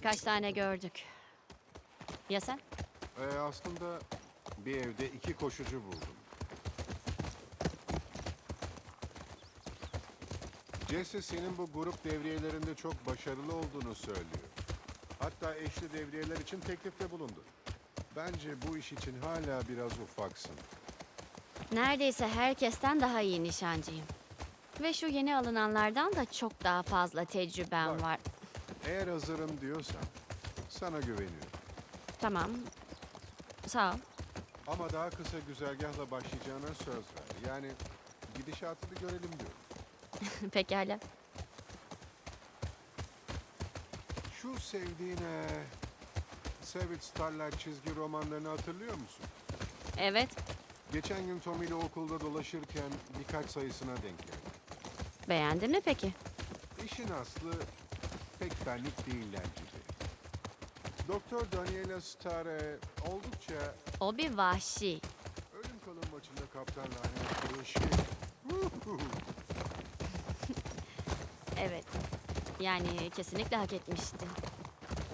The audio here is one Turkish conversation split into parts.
Kaç tane gördük. Ya sen? Ee, aslında bir evde iki koşucu buldum. Jesse senin bu grup devriyelerinde çok başarılı olduğunu söylüyor. Hatta eşli devriyeler için teklifte bulundu. Bence bu iş için hala biraz ufaksın. Neredeyse herkesten daha iyi nişancıyım. Ve şu yeni alınanlardan da çok daha fazla tecrübem Bak. var. Eğer hazırım diyorsan sana güveniyorum. Tamam. Sağ ol. Ama daha kısa güzergahla başlayacağına söz ver. Yani gidişatını görelim diyorum. Pekala. Şu sevdiğin eee, Savage Starlight çizgi romanlarını hatırlıyor musun? Evet. Geçen gün Tom ile okulda dolaşırken birkaç sayısına denk geldim. Beğendin mi peki? İşin aslı pek benlik değiller gibi. Doktor Daniela Starre oldukça O bir vahşi. ölüm kalım maçında kaptan lanet kılışı. Evet. Yani kesinlikle hak etmişti.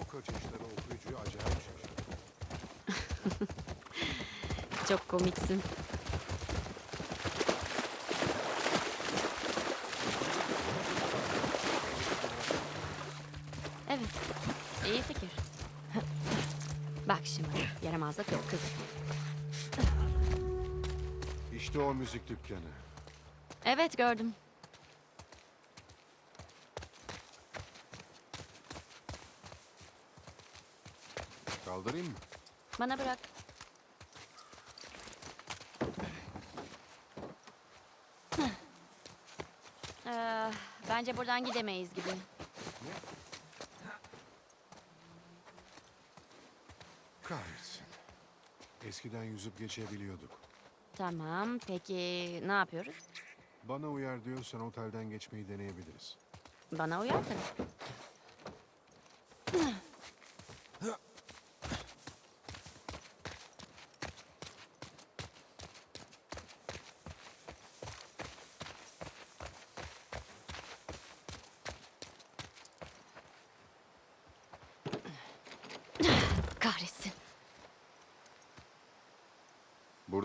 o kaçışları okuyucuyu acayip şaşırttı. Çok komiksin. Evet. iyi fikir. Bak şimdi. Yaramazlık yok kız. İşte o müzik dükkanı. Evet gördüm. Kaldırayım mı? Bana bırak. Ee, bence buradan gidemeyiz gibi. Kahretsin. Eskiden yüzüp geçebiliyorduk. Tamam. Peki ne yapıyoruz? Bana uyar diyorsan otelden geçmeyi deneyebiliriz. Bana uyar tabii.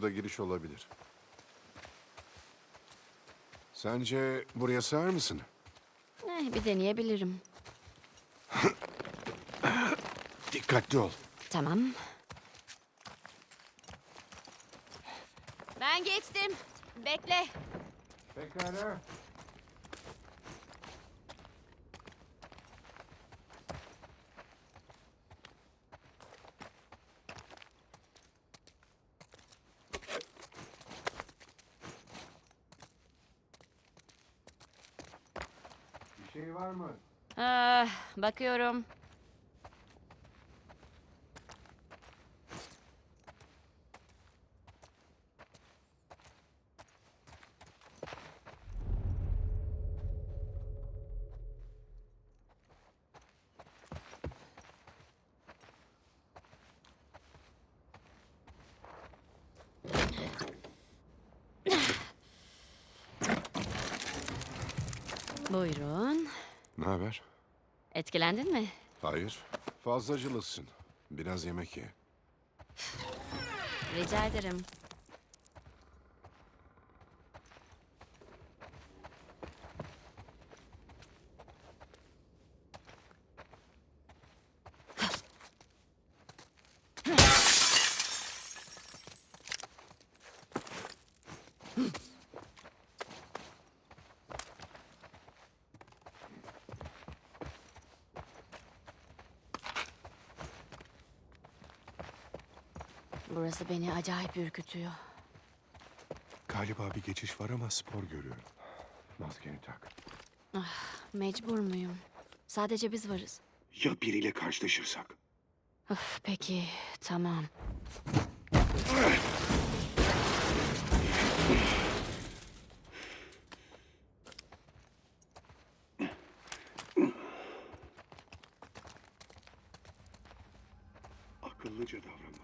Burada giriş olabilir. Sence buraya sığar mısın? Eh, bir deneyebilirim. Dikkatli ol. Tamam. Ben geçtim. Bekle. Pekala. Şey var mı? Ah, bakıyorum. Etkilendin mi? Hayır. Fazlacılısın. Biraz yemek ye. Rica ederim. Burası beni acayip ürkütüyor. Galiba bir geçiş var ama spor görüyorum. Maskeni tak. Mecbur muyum? Sadece biz varız. Ya biriyle karşılaşırsak? Of, peki, tamam. Akıllıca davranmalısın.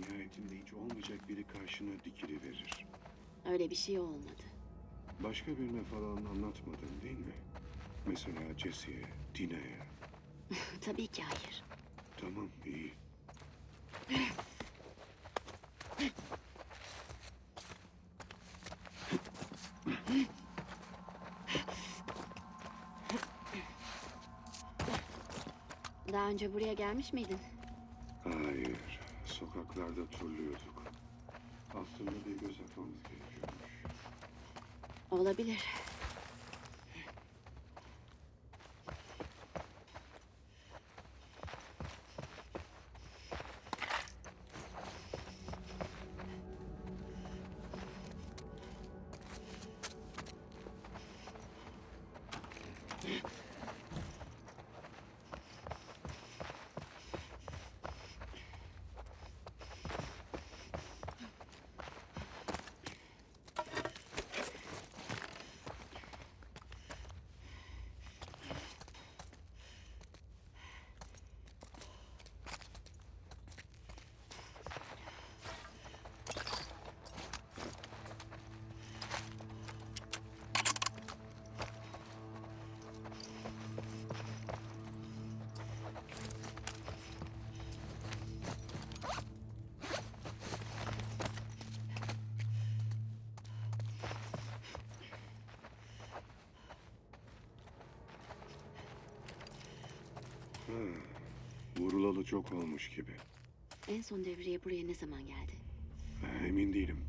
Nihayetinde hiç olmayacak biri karşına dikili verir. Öyle bir şey olmadı. Başka birine falan anlatmadın değil mi? Mesela Jesse'ye, Dina'ya. Tabii ki hayır. Tamam, iyi. Daha önce buraya gelmiş miydin? Sokaklarda turluyorduk. Aslında bir göz atmamız gerekiyormuş. Olabilir. Vurulalı çok olmuş gibi. En son devriye buraya ne zaman geldi? Emin değilim.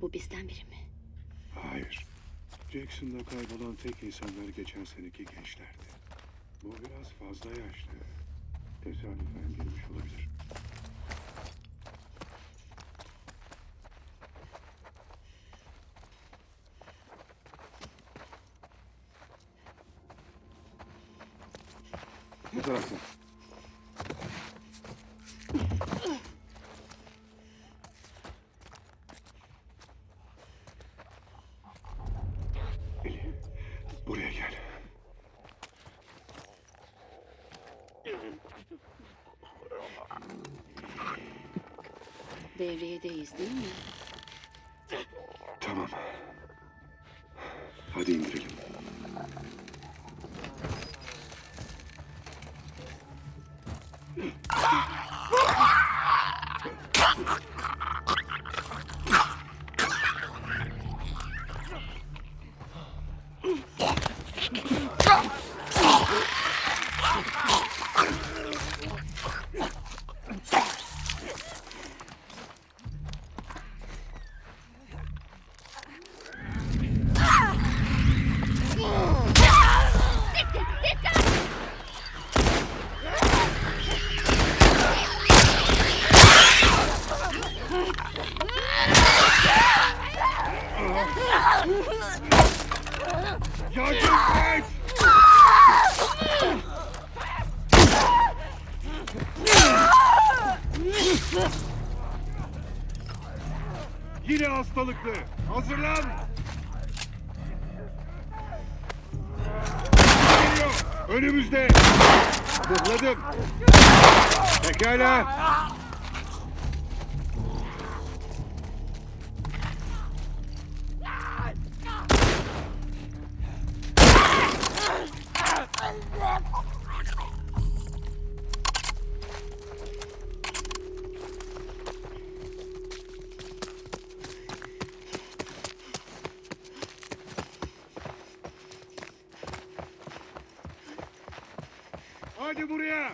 Bu bizden biri mi? Hayır. Jackson'da kaybolan tek insanlar geçen seneki gençlerdi. Bu biraz fazla yaşlı. Tesadüfen girmiş olabilir. Bu taraftan. Eli, buraya gel. Devriyedeyiz değil mi? Tıkladım. Pekala. Hadi buraya.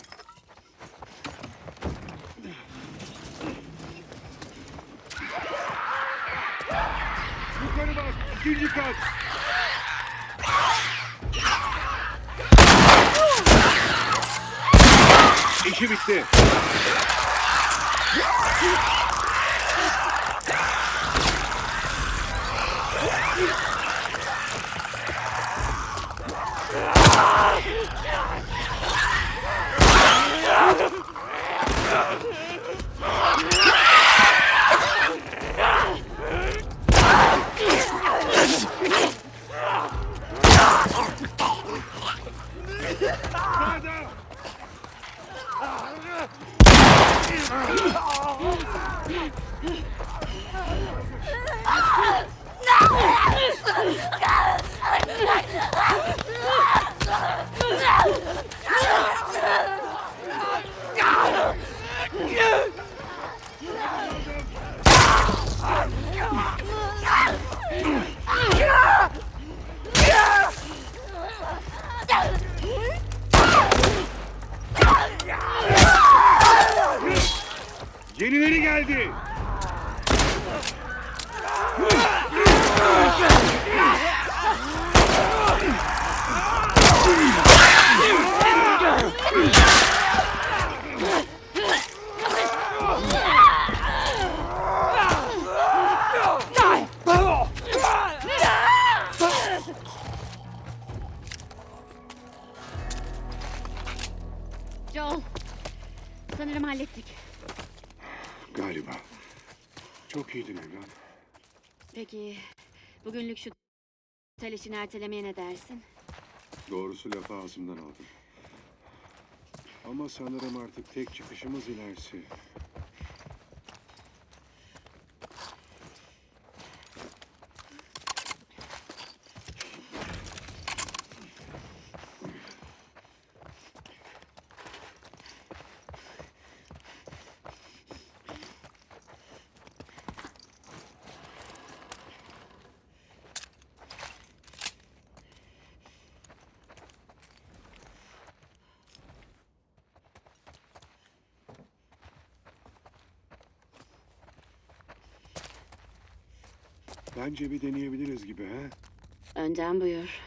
Yenileri geldi. Peki, bugünlük şu tel işini ertelemeye ne dersin? Doğrusu lafı ağzımdan aldın. Ama sanırım artık tek çıkışımız ilerisi. Bence bir deneyebiliriz gibi ha? Önden buyur.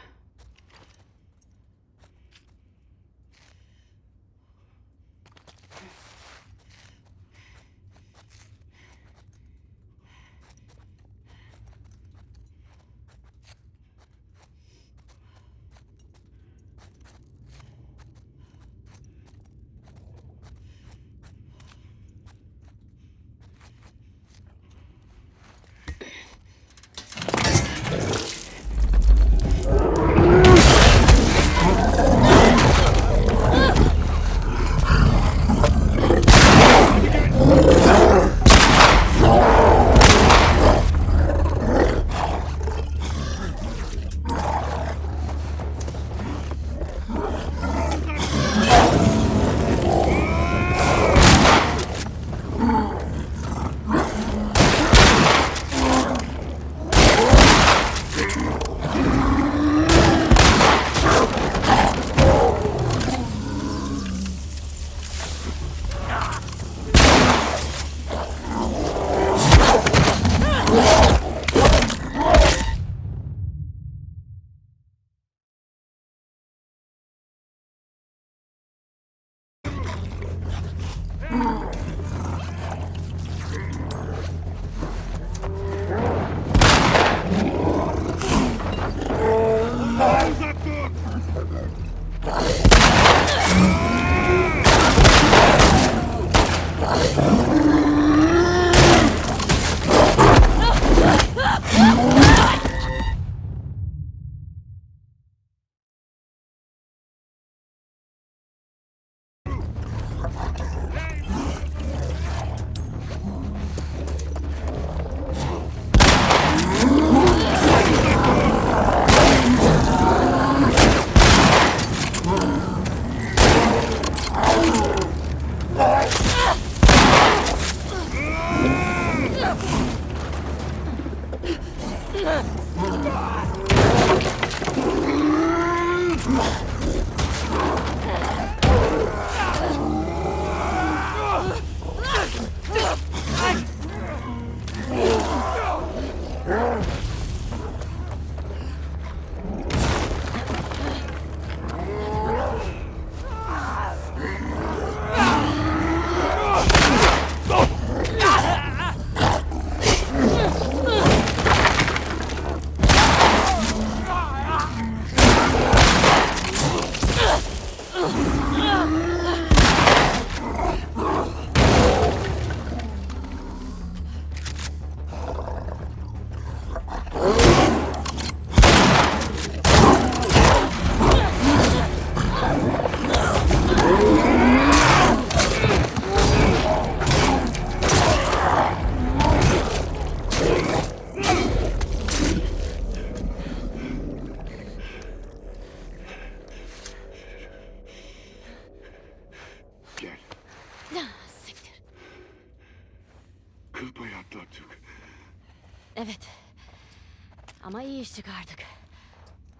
Ama iyi iş çıkardık.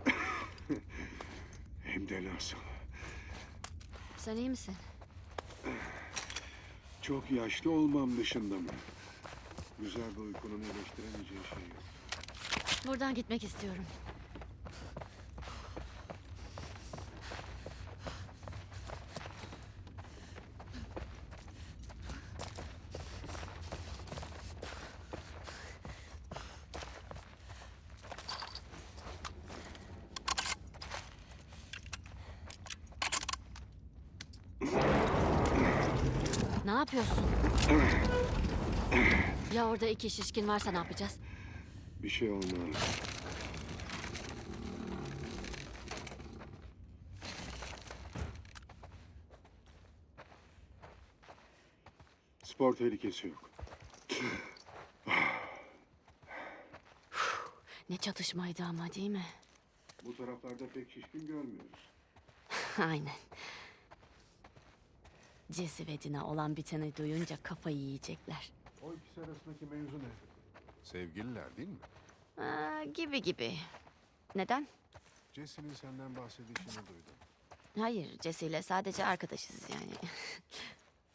Hem de nasıl. Sen iyi misin? Çok yaşlı olmam dışında mı? Güzel bir uykunun eleştiremeyeceği şey yok. Buradan gitmek istiyorum. Ne yapıyorsun? Ya orada iki şişkin varsa ne yapacağız? Bir şey olmaz. Spor tehlikesi yok. Ne çatışmaydı ama değil mi? Bu taraflarda pek şişkin görmüyoruz. Aynen. Jesse ve Dina olan biteni duyunca kafayı yiyecekler. O ikisi arasındaki mevzu ne? Sevgililer değil mi? Aa, gibi gibi. Neden? Jesse'nin senden bahsedişini duydum. Hayır, Jesse ile sadece arkadaşız yani.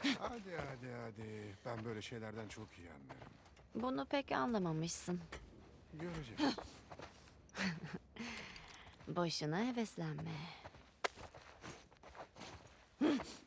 Hadi hadi hadi. Ben böyle şeylerden çok iyi anlarım. Bunu pek anlamamışsın. Göreceğiz. Boşuna heveslenme.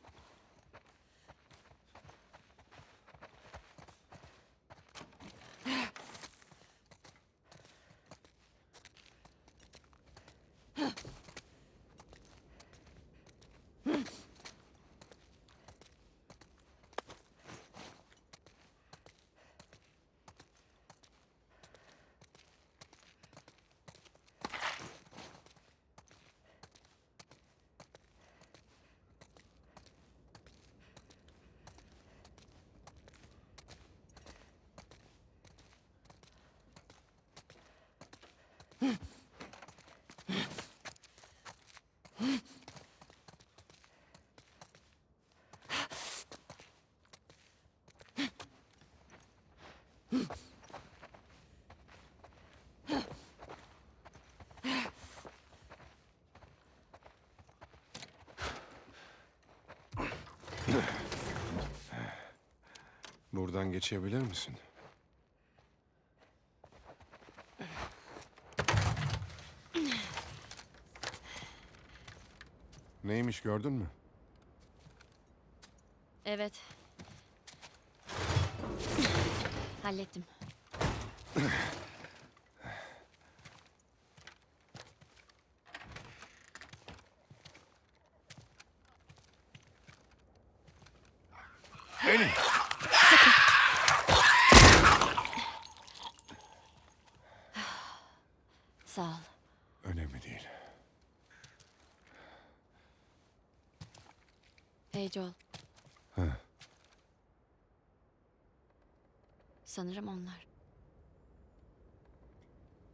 Buradan geçebilir misin? Neymiş gördün mü? Evet. Hallettim. Elin! Sağ ol. Önemli değil. Joel. Ha. Sanırım onlar.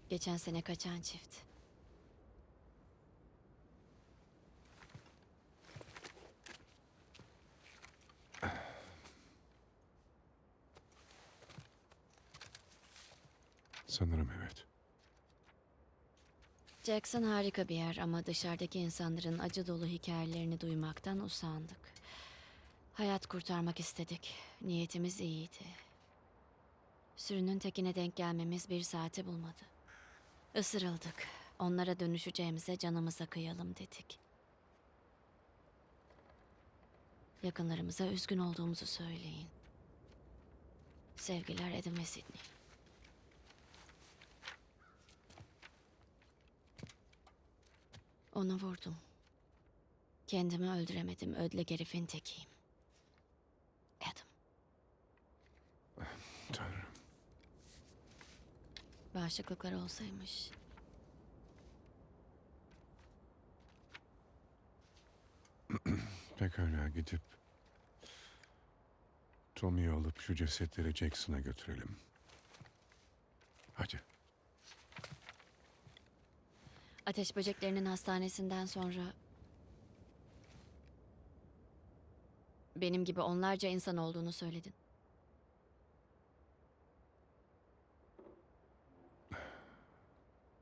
Geçen sene kaçan çift. Sanırım evet. Jackson harika bir yer ama dışarıdaki insanların acı dolu hikayelerini duymaktan usandık. Hayat kurtarmak istedik. Niyetimiz iyiydi. Sürünün tekine denk gelmemiz bir saati bulmadı. Isırıldık. Onlara dönüşeceğimize canımıza kıyalım dedik. Yakınlarımıza üzgün olduğumuzu söyleyin. Sevgiler Adam ve Sidney. Onu vurdum. Kendimi öldüremedim. Ödle herifin tekiyim. Adam. Tanrım. Bağışıklıklar olsaymış. Pekala gidip Tommy'yi alıp şu cesetleri Jackson'a götürelim. Hadi. Ateş böceklerinin hastanesinden sonra... Benim gibi onlarca insan olduğunu söyledin.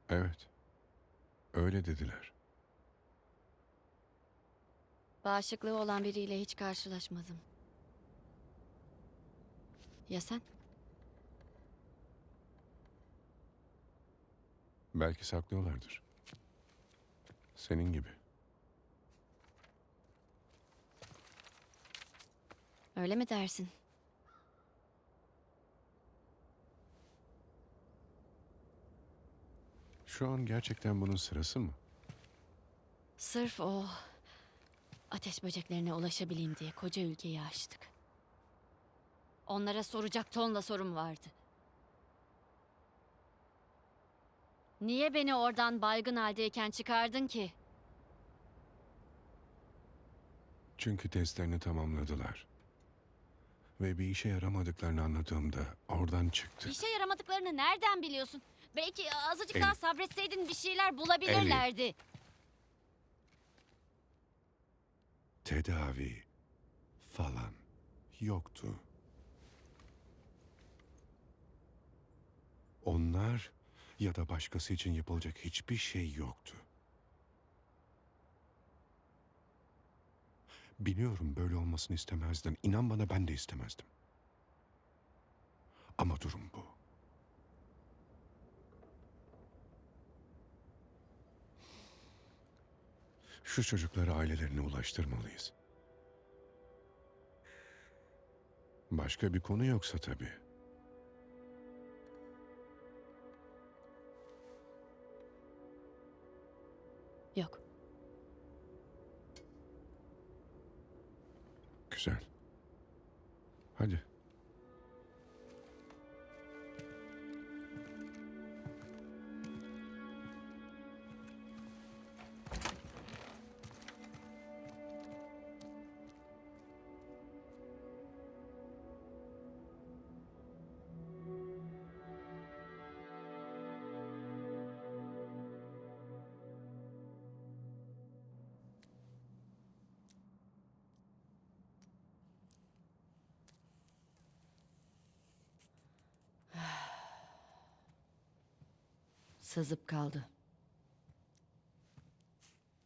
Evet. Öyle dediler. Bağışıklığı olan biriyle hiç karşılaşmadım. Ya sen? Belki saklıyorlardır. Senin gibi. Öyle mi dersin? Şu an gerçekten bunun sırası mı? Sırf o ateş böceklerine ulaşabileyim diye koca ülkeyi açtık. Onlara soracak tonla sorum vardı. Niye beni oradan baygın haldeyken çıkardın ki? Çünkü testlerini tamamladılar. Ve bir işe yaramadıklarını anladığımda oradan çıktı. İşe yaramadıklarını nereden biliyorsun? Belki azıcık Elif. daha sabretseydin bir şeyler bulabilirlerdi. Tedavi falan yoktu. Onlar ya da başkası için yapılacak hiçbir şey yoktu. Biliyorum böyle olmasını istemezdin. İnan bana ben de istemezdim. Ama durum bu. Şu çocukları ailelerine ulaştırmalıyız. Başka bir konu yoksa tabii. Hadi. Sızıp kaldı.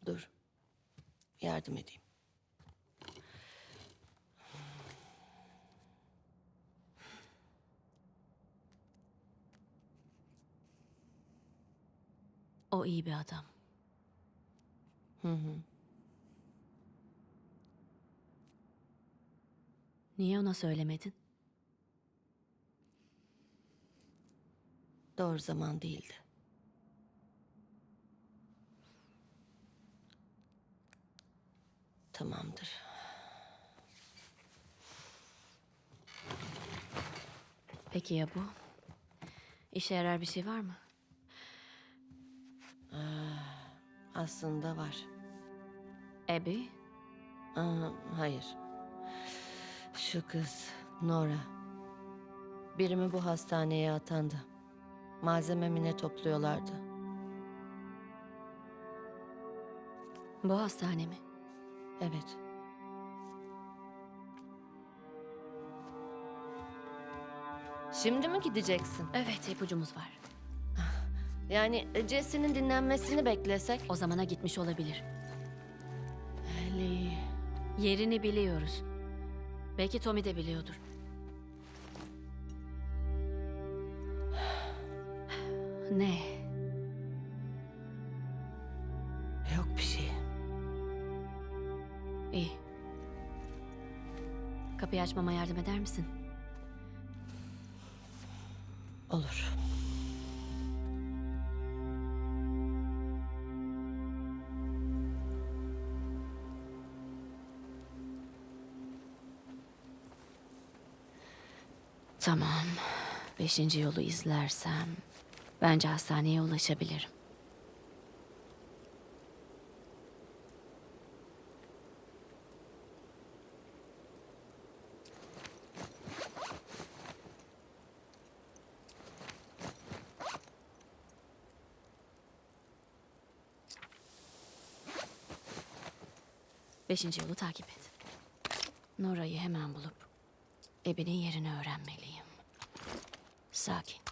Dur. Yardım edeyim. O iyi bir adam. Hı hı. Niye ona söylemedin? Doğru zaman değildi. Tamamdır. Peki ya bu? İşe yarar bir şey var mı? Aslında var. Abby? Aa, hayır. Şu kız Nora. Birimi bu hastaneye atandı. Malzememi ne topluyorlardı. Bu hastane mi? Evet. Şimdi mi gideceksin? Evet ipucumuz var. Yani Jesse'nin dinlenmesini beklesek? O zamana gitmiş olabilir. Lee. Yerini biliyoruz. Belki Tommy de biliyordur. Ne? Kapıyı açmama yardım eder misin? Olur. Tamam. Beşinci yolu izlersem bence hastaneye ulaşabilirim. Beşinci yolu takip et. Nora'yı hemen bulup Ebe'nin yerini öğrenmeliyim. Sakin.